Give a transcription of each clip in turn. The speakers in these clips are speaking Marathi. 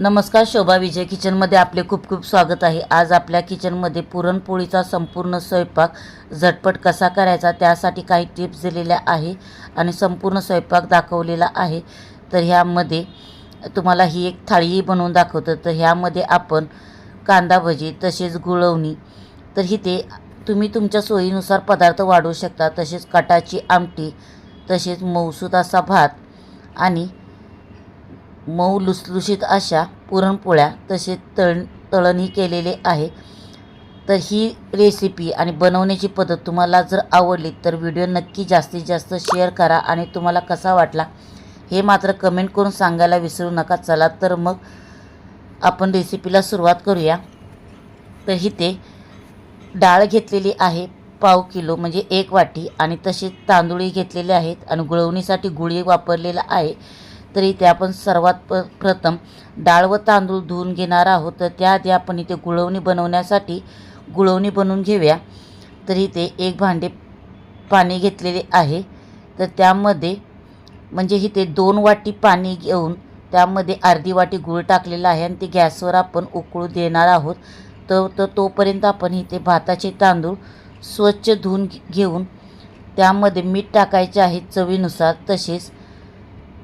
नमस्कार शोभा विजय किचनमध्ये आपले खूप खूप स्वागत आहे. आज आपल्या किचनमध्ये पुरणपोळीचा संपूर्ण स्वयंपाक झटपट कसा करायचा त्यासाठी काही टिप्स दिलेल्या आहे आणि संपूर्ण स्वयंपाक दाखवलेला आहे. तर ह्यामध्ये तुम्हाला ही एक थाळीही बनवून दाखवतं. तर ह्यामध्ये आपण कांदा भजी तसेच गुळवणी. तर ही ते तुम्ही तुमच्या सोयीनुसार पदार्थ वाढवू शकता. तसेच कटाची आमटी तसेच मौसूद असा भात आणि मऊ लुसलुशीत अशा पुरणपोळ्या तसे तळ तळणही केलेले आहे तर ही रेसिपी आणि बनवण्याची पद्धत तुम्हाला जर आवडली तर व्हिडिओ नक्की जास्तीत जास्त शेअर करा आणि तुम्हाला कसा वाटला हे मात्र कमेंट करून सांगायला विसरू नका. चला तर मग आपण रेसिपीला सुरुवात करूया. तर इथे डाळ घेतलेली आहे पाव किलो म्हणजे एक वाटी आणि तसेच तांदूळही घेतलेले आहेत आणि गुळवणीसाठी गुळी वापरलेला आहे. तर इथे आपण सर्वात प प्रथम डाळ व तांदूळ धुवून घेणार आहोत. तर त्याआधी आपण इथे गुळवणी बनवण्यासाठी गुळवणी बनवून घेऊया. तर इथे एक भांडे पाणी घेतलेले आहे. तर त्यामध्ये म्हणजे इथे दोन वाटी पाणी घेऊन त्यामध्ये अर्धी वाटी गूळ टाकलेला आहे आणि ते गॅसवर आपण उकळू देणार आहोत. तर तर तोपर्यंत आपण इथे भाताचे तांदूळ स्वच्छ धुवून घेऊन त्यामध्ये मीठ टाकायचे आहे चवीनुसार. तसेच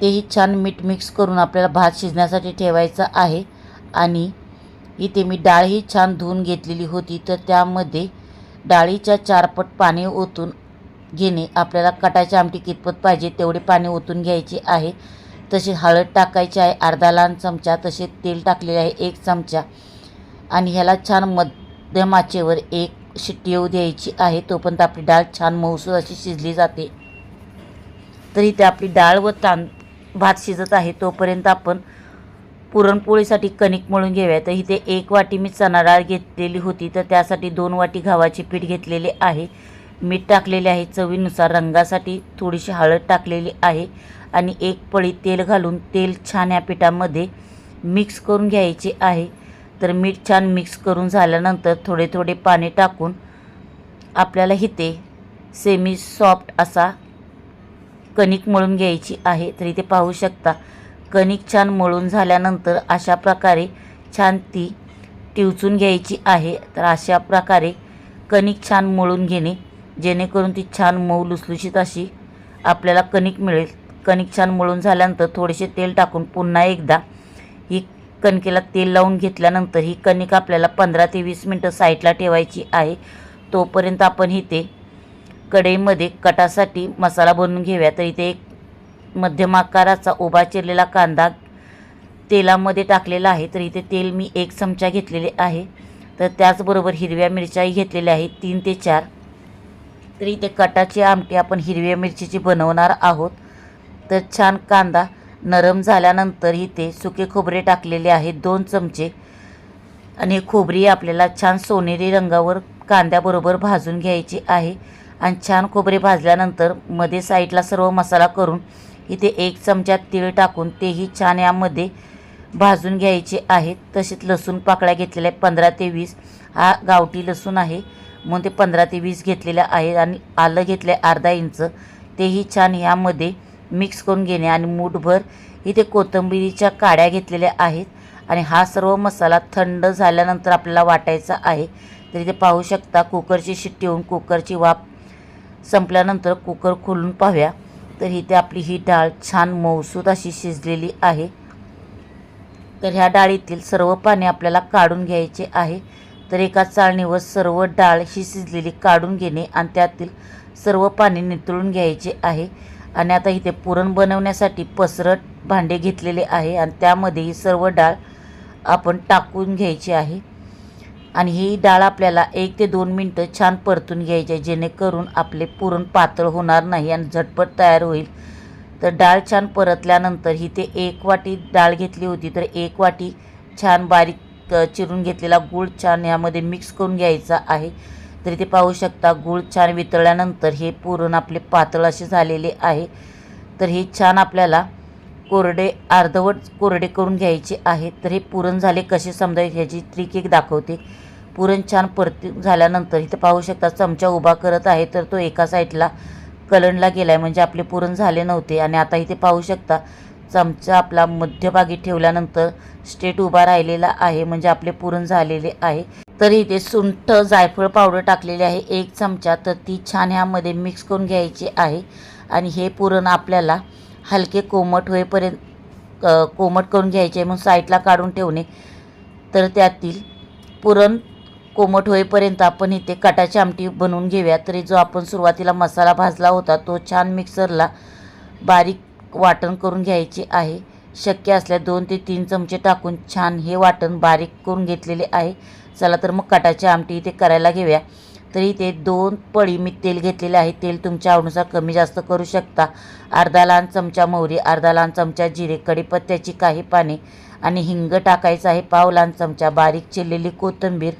तेही छान मीठ मिक्स करून आपल्याला भात शिजण्यासाठी ठेवायचं आहे. आणि इथे मी डाळही छान धुवून घेतलेली होती. तर त्यामध्ये डाळीच्या चारपट पाणी ओतून घेणे आपल्याला कटाची आमटी कितपत पाहिजे तेवढे पाणी ओतून घ्यायचे आहे. तसे हळद टाकायची आहे अर्धा लहान चमचा. तसे तेल टाकलेले आहे एक चमचा. आणि ह्याला छान मध्यम आचेवर एक शिट्टी येऊ द्यायची आहे. तोपर्यंत आपली डाळ छान मऊसूर अशी शिजली जाते. तर इथे आपली डाळ व तां भात शिजत आहे तोपर्यंत आपण पुरणपोळीसाठी कणिक मळून घेऊया. तर इथे एक वाटी मी चणा डाळ घेतलेली होती तर त्यासाठी दोन वाटी गव्हाचे पीठ घेतलेले आहे. मीठ टाकलेले आहे चवीनुसार रंगासाठी थोडीशी हळद टाकलेली आहे आणि एक पळी तेल घालून तेल छान या पिठामध्ये मिक्स करून घ्यायचे आहे. तर मीठ छान मिक्स करून झाल्यानंतर थोडे थोडे पाणी टाकून आपल्याला इथे सेमी सॉफ्ट असा कणिक मळून घ्यायची आहे तर इथे पाहू शकता. कणिक छान मळून झाल्यानंतर अशा प्रकारे छान ती टिवचून घ्यायची आहे. तर अशा प्रकारे कणिक छान मळून घेणे जेणेकरून ती छान मऊ लुसलुशीत अशी आपल्याला कणिक मिळेल. कणिक छान मळून झाल्यानंतर थोडेसे तेल टाकून पुन्हा एकदा ही कणकेला तेल लावून घेतल्यानंतर ही कणिक आपल्याला पंधरा ते वीस मिनटं साईडला ठेवायची आहे. तोपर्यंत आपण इथे कढईमध्ये कटासाठी मसाला बनवून घेऊया. तर इथे एक मध्यम आकाराचा उभा चिरलेला कांदा तेलामध्ये टाकलेला आहे. तर इथे तेल मी एक चमचा घेतलेले आहे. तर त्याचबरोबर हिरव्या मिरच्याही घेतलेल्या आहेत. तीन ते चार. तर इथे कटाची आमटी आपण हिरव्या मिरचीची बनवणार आहोत. तर छान कांदा नरम झाल्यानंतर इथे सुके खोबरे टाकलेले आहेत. दोन चमचे. आणि खोबरी आपल्याला छान सोनेरी रंगावर कांद्याबरोबर भाजून घ्यायची आहे. आणि छान खोबरे भाजल्यानंतरमध्ये साईडला सर्व मसाला करून इथे एक चमचा तीळ टाकून तेही छान यामध्ये भाजून घ्यायचे आहेत. तसेच लसूण पाकळ्या घेतलेल्या आहेत पंधरा ते वीस. हा गावठी लसूण आहे. म्हणून ते पंधरा ते वीस घेतलेल्या आहेत आणि आलं घेतलं आहे अर्धा इंच. तेही छान ह्यामध्ये मिक्स करून घेणे आणि मूठभर इथे कोथिंबिरीच्या काड्या घेतलेल्या आहेत. आणि हा सर्व मसाला थंड झाल्यानंतर आपल्याला वाटायचा आहे. तर इथे पाहू शकता कुकरची शिट्टी होऊन कुकरची वाफ संपल्यानंतर कुकर खोलून पाहूया. तर इथे आपली ही डाळ छान मौसूद अशी शिजलेली आहे. तर ह्या डाळीतील सर्व पाणी आपल्याला काढून घ्यायचे आहे. तर एका चाळणीवर सर्व डाळ ही शिजलेली काढून घेणे आणि त्यातील सर्व पाणी नितळून घ्यायचे आहे. आणि आता इथे पुरण बनवण्यासाठी पसरट भांडे घेतलेले आहे आणि त्यामध्ये ही सर्व डाळ आपण टाकून घ्यायची आहे. आणि ही डाळ आपल्याला एक ते दोन मिनटं छान परतून घ्यायची आहे जेणेकरून आपले पुरण पातळ होणार नाही आणि झटपट तयार होईल. तर डाळ छान परतल्यानंतर ही ते एक वाटी डाळ घेतली होती तर एक वाटी छान बारीक चिरून घेतलेला गूळ छान यामध्ये मिक्स करून घ्यायचा आहे. तर इथे पाहू शकता गूळ छान वितळल्यानंतर हे पुरण आपले पातळ असे झालेले आहे. तर हे छान आपल्याला कोरडे अर्धवट कोरडे करून घ्यायचे आहे. तर हे पुरण झाले कसे समजायचे ह्याची ट्रिक एक दाखवते. पुरण छान परती झाल्यानंतर इथं पाहू शकता चमचा उभा करत आहे तर तो एका साईडला कलंडला गेला आहे म्हणजे आपले पुरण झाले नव्हते. आणि आता इथे पाहू शकता चमचा आपला मध्यभागी ठेवल्यानंतर स्ट्रेट उभा राहिलेला आहे. म्हणजे आपले पुरण झालेले आहे. तर इथे सुंठ जायफळ पावडर टाकलेली आहे. एक चमचा. तर ती छान ह्यामध्ये मिक्स करून घ्यायची आहे. आणि हे पुरण आपल्याला हलके कोमट होईपर्यंत कोमट करून घ्यायचे आहे. मग साईडला काढून ठेवणे. तर त्यातील पुरण कोमट होईपर्यंत आपण इथे काटाची आमटी बनवून घेऊया. तरी जो आपण सुरुवातीला मसाला भाजला होता तो छान मिक्सरला बारीक वाटण करून घ्यायचे आहे. शक्य असल्या दोन ते तीन चमचे टाकून छान हे वाटण बारीक करून घेतलेले आहे. चला तर मग काटाची आमटी इथे करायला घेऊया. तरी ते दोन पळी मी तेल घेतलेले आहे. तेल तुमच्या आवडीनुसार कमी जास्त करू शकता. अर्धा लहान चमचा मोहरी अर्धा लहान चमचा जिरे कढीपत्त्याची काही पाने आणि हिंग टाकायचं आहे. पाव लहान चमचा बारीक चिरलेली कोथिंबीर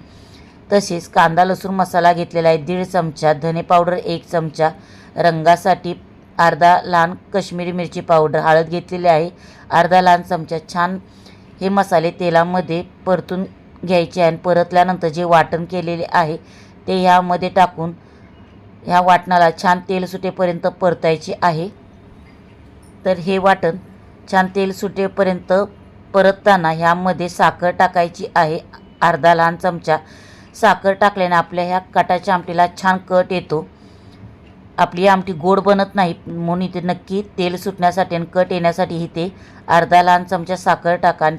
तसेच कांदा लसूण मसाला घेतलेला आहे. दीड चमचा धने पावडर एक चमचा रंगासाठी अर्धा लहान कश्मीरी मिरची पावडर हळद घेतलेली आहे. अर्धा लहान चमचा छान हे मसाले तेलामध्ये परतून घ्यायचे आणि परतल्यानंतर जे वाटण केलेले आहे ते ह्यामध्ये टाकून ह्या वाटणाला छान तेल सुटेपर्यंत परतायचे आहे. तर हे वाटण छान तेल सुटेपर्यंत परतताना ह्यामध्ये साखर टाकायची आहे. अर्धा लहान चमचा साखर टाकल्याने आपल्या ह्या कटाच्या आमटीला छान कट येतो. आपली आमटी गोड बनत नाही म्हणून इथे नक्की तेल सुटण्यासाठी आणि कट येण्यासाठी इथे अर्धा लहान चमचा साखर टाका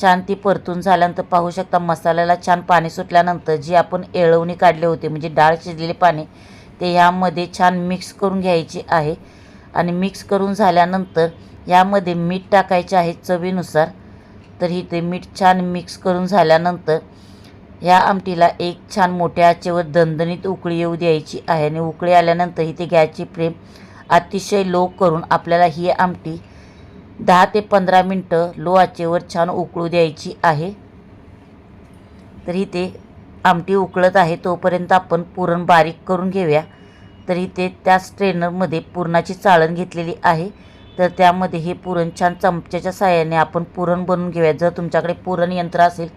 छान ती परतून झाल्यानंतर पाहू शकता मसाल्याला छान पाणी सुटल्यानंतर जी आपण एळवणी काढले होते म्हणजे डाळ शिजलेले पाणी ते ह्यामध्ये छान मिक्स करून घ्यायचे आहे. आणि मिक्स करून झाल्यानंतर यामध्ये मीठ टाकायचे आहे चवीनुसार. तर इथे मीठ छान मिक्स करून झाल्यानंतर ह्या आमटीला एक छान मोठ्या आचेवर दणदणीत उकळी येऊ द्यायची आहे आणि उकळी आल्यानंतर इथे गॅसची फ्लेम अतिशय लो करून आपल्याला ही आमटी दहा ते पंधरा मिनटं लो आचेवर छान उकळू द्यायची आहे. तर इथे आमटी उकळत आहे तोपर्यंत आपण पुरण बारीक करून घेऊया. तर इथे त्या स्ट्रेनरमध्ये पुरणाची चाळण घेतलेली आहे. तर त्यामध्ये हे पुरण छान चमच्याच्या साह्याने आपण पुरण बनवून घेऊया. जर तुमच्याकडे पुरण यंत्र असेल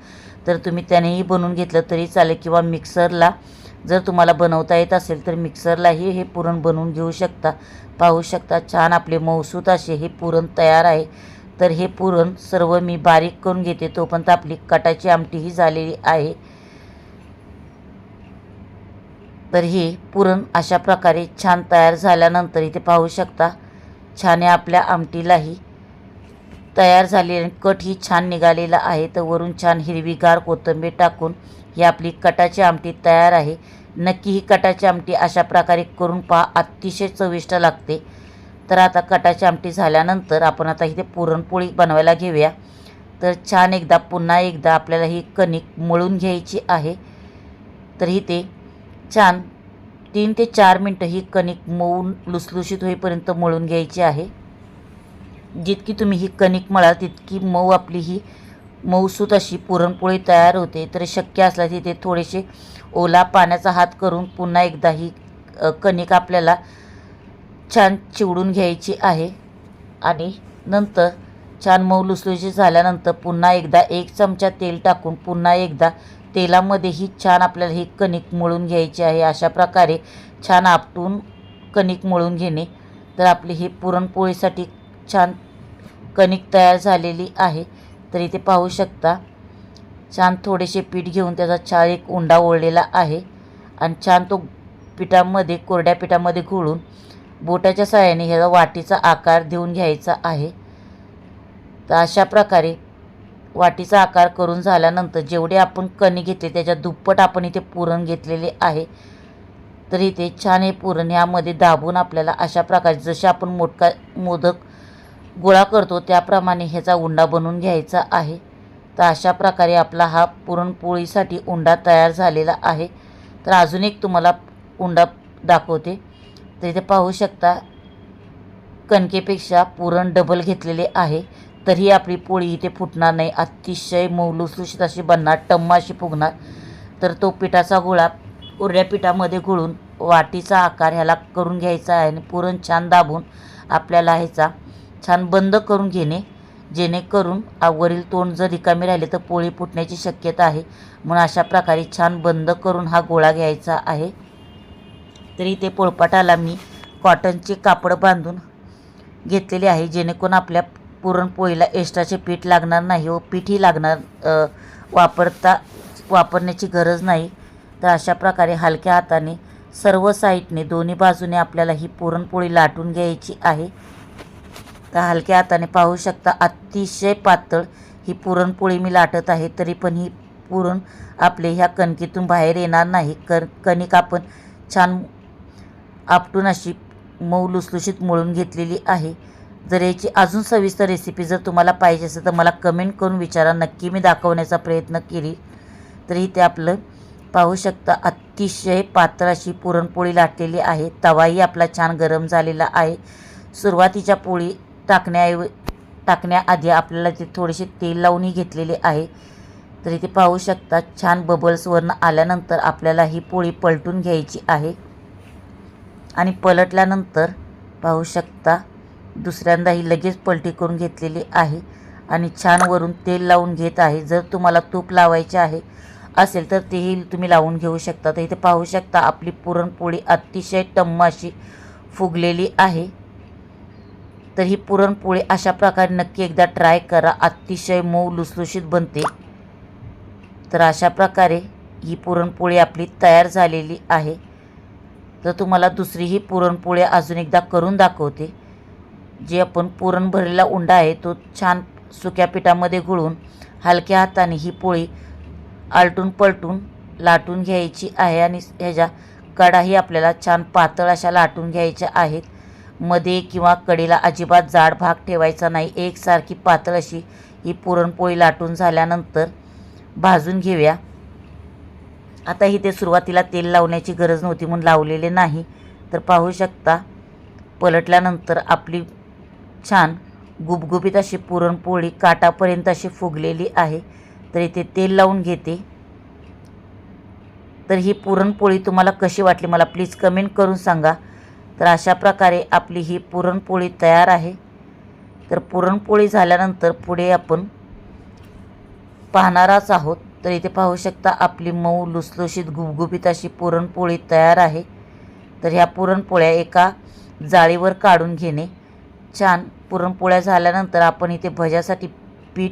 तर तुम्ही त्यानेही बनवून घेतलं तरी चालेल किंवा मिक्सरला जर तुम्हाला बनवता येत असेल तर मिक्सरलाही हे पुरण बनवून घेऊ शकता पाहू शकता. छान आपले मौसूत असे हे पुरण तयार आहे. तर हे पुरण सर्व मी बारीक करून घेते तोपर्यंत आपली कटाची आमटीही झालेली आहे. तर हे पुरण अशा प्रकारे छान तयार झाल्यानंतर इथे पाहू शकता छान आपल्या आमटीलाही तयार झालेली कट ही छान निघालेला आहे. तर वरून छान हिरवीगार कोथिंबीर टाकून ही आपली कटाची आमटी तयार आहे. नक्की ही कटाची आमटी अशा प्रकारे करून पहा अतिशय चविष्ट लागते. तर आता कटाची आमटी झाल्यानंतर आपण आता इथे पुरणपोळी बनवायला घेऊया. तर छान एकदा पुन्हा एकदा आपल्याला ही कणिक मळून घ्यायची आहे. तर इथे छान तीन ते चार मिनटं ही कणिक मळून लुसलुशीत होईपर्यंत मळून घ्यायची आहे. जितकी तुम्ही ही कणिक मळाल तितकी मऊ आपली ही मऊसूत अशी पुरणपोळी तयार होते. तर शक्य असल्यास तिथे थोडेसे ओला पाण्याचा हात करून पुन्हा एकदा ही कणिक आपल्याला छान चिवडून घ्यायची आहे. आणि नंतर छान मऊ लुसलुशी झाल्यानंतर पुन्हा एकदा एक चमचा तेल टाकून पुन्हा एकदा तेलामध्ये ही छान आपल्याला ही कणिक मळून घ्यायची आहे. अशा प्रकारे छान आपटून कणिक मळून घेणे. तर आपली ही पुरणपोळीसाठी छान कणिक तयार झालेली आहे. तर इथे पाहू शकता. छान थोडेसे पीठ घेऊन त्याचा छान एक उंडा ओढलेला आहे. आणि छान तो पिठामध्ये कोरड्या पिठामध्ये घोळून बोटाच्या सहाय्याने ह्याचा वाटीचा आकार देऊन घ्यायचा आहे. तर अशा प्रकारे वाटीचा आकार करून झाल्यानंतर जेवढे आपण कणी घेतले त्याच्या दुप्पट आपण इथे पुरण घेतलेले आहे. तर इथे छान हे पुरण ह्यामध्ये दाबून आपल्याला अशा प्रकारे जसे आपण मोटका मोदक गोळा करतो त्याप्रमाणे ह्याचा उंडा बनवून घ्यायचा आहे. तर अशा प्रकारे आपला हा पुरणपोळीसाठी उंडा तयार झालेला आहे. तर अजून एक तुम्हाला उंडा दाखवते. तर इथे पाहू शकता कणकेपेक्षा पुरण डबल घेतलेले आहे. तरी आपली पोळी इथे फुटणार नाही. अतिशय मौलुसलुशीत अशी बनणार टम्मा अशी फुगणार. तर तो पिठाचा गोळा उरड्या पिठामध्ये घोळून वाटीचा आकार ह्याला करून घ्यायचा आहे आणि पुरण छान दाबून आपल्याला ह्याचा छान बंद करून घेणे जेणेकरून आवरील तोंड जर रिकामी राहिले तर पोळी फुटण्याची शक्यता आहे. म्हणून अशा प्रकारे छान बंद करून हा गोळा घ्यायचा आहे. तरी इथे पोळपाटाला मी कॉटनचे कापड बांधून घेतलेले आहे जेणेकरून आपल्या पुरणपोळीला एक्स्ट्राचे पीठ लागणार नाही व पीठही लागणार वापरता वापरण्याची गरज नाही. तर अशा प्रकारे हलक्या हाताने सर्व साईडने दोन्ही बाजूने आपल्याला ही पुरणपोळी लाटून घ्यायची आहे. तर हलक्या हाताने पाहू शकता अतिशय पातळ ही पुरणपोळी मी लाटत आहे तरी पण ही पुरण आपले ह्या कणकीतून बाहेर येणार नाही. कर कणिक आपण छान आपटून अशी मऊ लुसलुशीत मळून घेतलेली आहे. जर याची अजून सविस्तर रेसिपी जर तुम्हाला पाहिजे असेल तर मला कमेंट करून विचारा. नक्की मी दाखवण्याचा प्रयत्न केली तरी ते आपलं पाहू शकता अतिशय पातळ अशी पुरणपोळी लाटलेली आहे. तवाही आपला छान गरम झालेला आहे. सुरुवातीच्या पोळी टाकण्याऐव टाकण्याआधी आपल्याला ते थोडेसे तेल लावूनही घेतलेले आहे तर इथे पाहू शकता. छान बबल्सवरनं आल्यानंतर आपल्याला ही पोळी पलटून घ्यायची आहे. आणि पलटल्यानंतर पाहू शकता दुसऱ्यांदा ही लगेच पलटी करून घेतलेली आहे आणि छान वरून तेल लावून घेत आहे. जर तुम्हाला तूप लावायचे आहे असेल तर तेही तुम्ही लावून घेऊ शकता. तर इथे पाहू शकता आपली पुरणपोळी अतिशय टम्म अशी फुगलेली आहे. तर ही पुरणपोळी अशा प्रकारे नक्की एकदा ट्राय करा. अतिशय मऊ लुसलुशीत बनते. तर अशा प्रकारे ही पुरणपोळी आपली तयार झालेली आहे. तर तुम्हाला दुसरी ही पुरणपोळी अजून एकदा करून दाखवते. जे आपण पुरण भरलेला उंडा आहे तो छान सुक्या पिठामध्ये घुळून हलक्या हाताने ही पोळी आलटून पलटून लाटून घ्यायची आहे आणि ह्याच्या कडाही आपल्याला छान पातळ अशा लाटून घ्यायच्या आहेत. मध्ये किंवा कडेला अजिबात जाड भाग ठेवायचा नाही. एकसारखी पातळ अशी ही पुरणपोळी लाटून झाल्यानंतर भाजून घेऊया. आता इथे सुरुवातीला तेल लावण्याची गरज नव्हती म्हणून लावलेले नाही. तर पाहू शकता पलटल्यानंतर आपली छान गुबगुबीत अशी पुरणपोळी काटापर्यंत अशी फुगलेली आहे. तर इथे तेल लावून घेते. तर ही पुरणपोळी तुम्हाला कशी वाटली मला प्लीज कमेंट करून सांगा. तर अशा प्रकारे आपली ही पुरणपोळी तयार आहे. तर पुरणपोळी झाल्यानंतर पुढे आपण पाहणारच आहोत. तर इथे पाहू शकता आपली मऊ लुसलुशीत गुबगुबीत अशी पुरणपोळी तयार आहे. तर ह्या पुरणपोळ्या एका जाळीवर काढून घेणे. छान पुरणपोळ्या झाल्यानंतर आपण इथे भज्यासाठी पीठ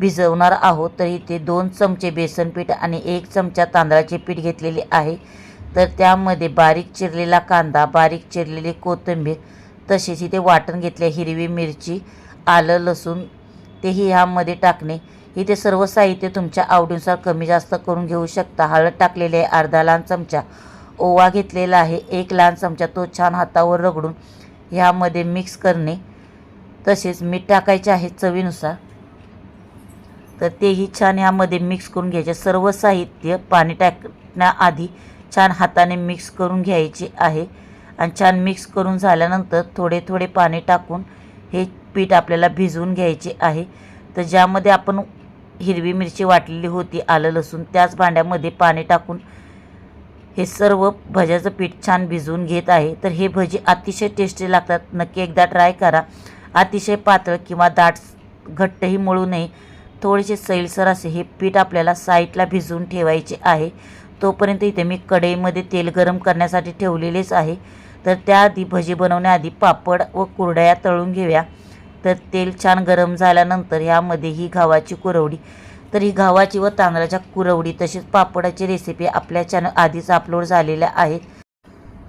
भिजवणार आहोत. तर इथे दोन चमचे बेसन पीठ आणि एक चमचा तांदळाचे पीठ घेतलेले आहे. तर त्यामध्ये बारीक चिरलेला कांदा बारीक चिरलेली कोथिंबीर तसेच इथे वाटण घेतले हिरवी मिरची आलं लसूण तेही ह्यामध्ये टाकणे. इथे सर्व साहित्य तुमच्या आवडीनुसार कमी जास्त करून घेऊ शकता. हळद टाकलेली आहे अर्धा लहान चमचा. ओवा घेतलेला आहे एक लहान चमचा. तो छान हातावर रगडून ह्यामध्ये मिक्स करणे. तसेच मीठ टाकायचे आहे चवीनुसार. तर तेही छान ह्यामध्ये मिक्स करून घ्यायचे. सर्व साहित्य पाणी टाकण्याआधी छान हाताने मिक्स करून घ्यायचे आहे. आणि छान मिक्स करून झाल्यानंतर थोडे थोडे पाणी टाकून हे पीठ आपल्याला भिजवून घ्यायचे आहे. तर ज्यामध्ये आपण हिरवी मिरची वाटलेली होती आलं लसूण त्याच भांड्यामध्ये पाणी टाकून हे सर्व भज्याचं पीठ छान भिजवून घेत आहे. तर हे भजी अतिशय टेस्टी लागतात. नक्की एकदा ट्राय करा. अतिशय पातळ किंवा दाट घट्टही मळू नये. थोडेसे सैलसर असे हे पीठ आपल्याला साईडला भिजवून ठेवायचे आहे. तोपर्यंत इथे मी कढईमध्ये तेल गरम करण्यासाठी ठेवलेलेच आहे. तर त्याआधी भजी बनवण्याआधी पापड व कुरड्या तळून घेऊया. तर तेल छान गरम झाल्यानंतर ह्यामध्ये ही गव्हाची कुरवडी. तर ही गव्हाची व तांदळाच्या कुरवडी तसेच पापडाची रेसिपी आपल्या चॅनल आधीच अपलोड झालेल्या आहेत.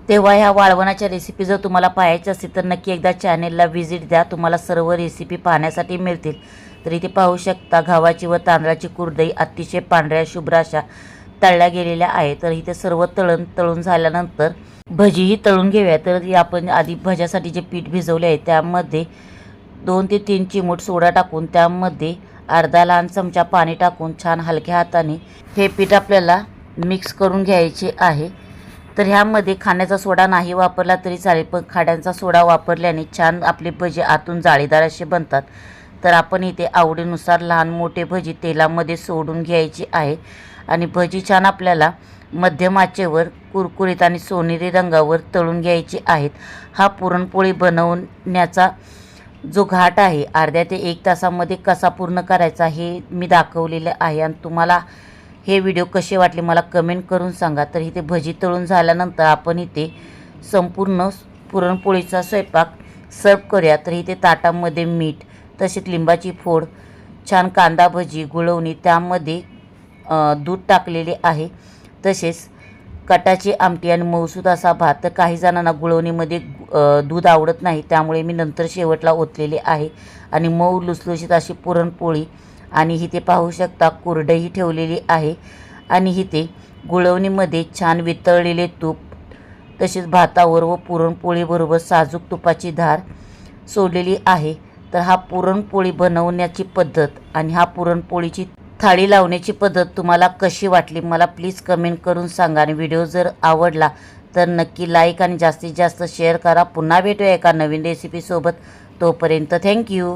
तेव्हा ह्या वाळवणाच्या रेसिपी जर तुम्हाला पाहायची असेल तर नक्की एकदा चॅनेलला व्हिजिट द्या. तुम्हाला सर्व रेसिपी पाहण्यासाठी मिळतील. तर इथे पाहू शकता गव्हाची व तांदळाची कुरडई अतिशय पांढऱ्या शुभ्र अशा तळल्या गेलेल्या आहे तर इथे सर्व तळण तळून झाल्यानंतर भजीही तळून घेऊया. तर आपण आधी भज्यासाठी जे पीठ भिजवले आहे त्यामध्ये दोन ते तीन चिमूट सोडा टाकून त्यामध्ये अर्धा लहान चमचा पाणी टाकून छान हलक्या हाताने हे पीठ आपल्याला मिक्स करून घ्यायचे आहे. तर ह्यामध्ये खाण्याचा सोडा नाही वापरला तरी चालेल पण खाड्यांचा सोडा वापरल्याने छान आपले भजे आतून जाळीदार असे बनतात. तर आपण इथे आवडीनुसार लहान मोठे भजी तेलामध्ये सोडून घ्यायची आहे. आणि भजी छान आपल्याला मध्यम आचेवर कुरकुरीत आणि सोनेरी रंगावर तळून घ्यायची आहेत. हा पुरणपोळी बनवण्याचा जो घाट आहे अर्ध्या ते एक तासामध्ये कसा पूर्ण करायचा हे मी दाखवलेलं आहे. आणि तुम्हाला हे व्हिडिओ कसे वाटले मला कमेंट करून सांगा. तर इथे भजी तळून झाल्यानंतर आपण इथे संपूर्ण पुरणपोळीचा स्वयंपाक सर्व करूया. तर इथे ताटामध्ये मीठ तसेच लिंबाची फोड छान कांदा भजी गुळवणी त्यामध्ये दूध टाकलेले आहे. तसेच कटाची आमटी आणि मौसूद असा भात तर काही जणांना गुळवणीमध्ये दूध आवडत नाही. त्यामुळे मी नंतर शेवटला ओतलेले आहे. आणि मऊ लुसलुशीत अशी पुरणपोळी आणि इथे पाहू शकता कुरडई ठेवलेली आहे. आणि इथे गुळवणीमध्ये छान वितळलेले तूप तसेच भातावर व पुरणपोळीबरोबर साजूक तुपाची धार सोडलेली आहे. तर हा पुरणपोळी बनवण्याची पद्धत आणि हा पुरणपोळीची थाळी लावण्याची पद्धत तुम्हाला कशी वाटली? मला प्लीज कमेंट करून सांगा आणि व्हिडिओ जर आवडला तर नक्की लाईक आणि जास्तीत जास्त शेअर करा. पुन्हा भेटूया एका नवीन रेसिपीसोबत तोपर्यंत थँक्यू